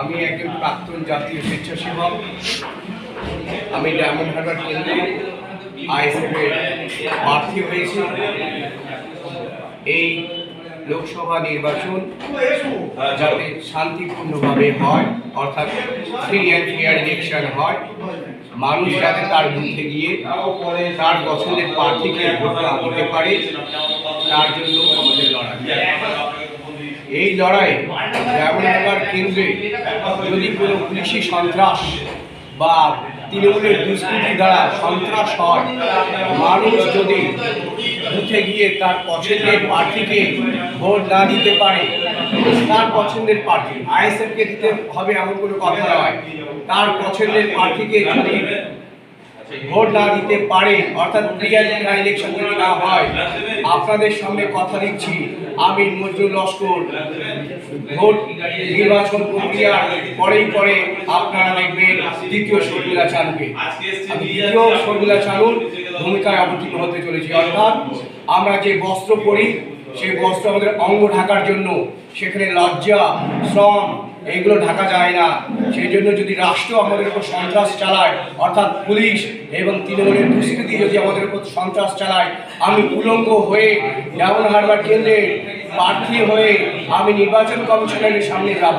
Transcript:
আমি একজন প্রাক্তন জাতীয় স্বেচ্ছাসেবক। আমি ডায়মন্ড হারবার কেন্দ্রে আইএসএফ এর প্রার্থী হয়েছি। এই লোকসভা নির্বাচন যাতে শান্তিপূর্ণভাবে হয়, অর্থাৎ ফ্রি অ্যান্ড ফেয়ার ইলেকশন হয়, মানুষ যাতে তার বুথে গিয়ে তার পছন্দের প্রার্থীকে ভোটটা দিতে পারে, তার জন্য আমাদের লড়াই। এই লড়াই রামনগর কেন্দ্রে যদি কোনো পুলিশি সন্ত্রাস বা তৃণমূলের দুষ্কৃতি দ্বারা সন্ত্রাস হয়, মানুষ যদি বুথে গিয়ে তার পছন্দের পার্টিকে ভোট না দিতে পারে, তার পছন্দের পার্টি আইএসএফকে দিতে হবে এমন কোনো কথা নয়। তার পছন্দের পার্টিকে যদি ভোট না দিতে পারে, অর্থাৎ ক্লিয়ার ইলেকশন যদি না হয়, আপনাদের সামনে কথা দিচ্ছি, আমি নজরুল লস্কর। ভোট নির্বাচন প্রক্রিয়ার পরেই পরে আপনারা দেখবেন দ্বিতীয় শর্মিলা চালুকে দ্বিতীয় শর্মিলা চালুর ভূমিকায় অবতীর্ণ হতে চলেছি। অর্থাৎ আমরা যে বস্ত্র পরি, সেই বস্ত্র আমাদের অঙ্গ ঢাকার জন্য, সেখানে লজ্জা, শ্রম এইগুলো ঢাকা যায় না। সেই জন্য যদি রাষ্ট্র আমাদের উপর সন্ত্রাস চালায়, অর্থাৎ পুলিশ এবং তৃণমূলের দুষ্কৃতি যদি আমাদের উপর সন্ত্রাস চালায়, আমি উলঙ্গ হয়ে যেমন হারবার কেন্দ্রে প্রার্থী হয়ে আমি নির্বাচন কমিশনারের সামনে যাব।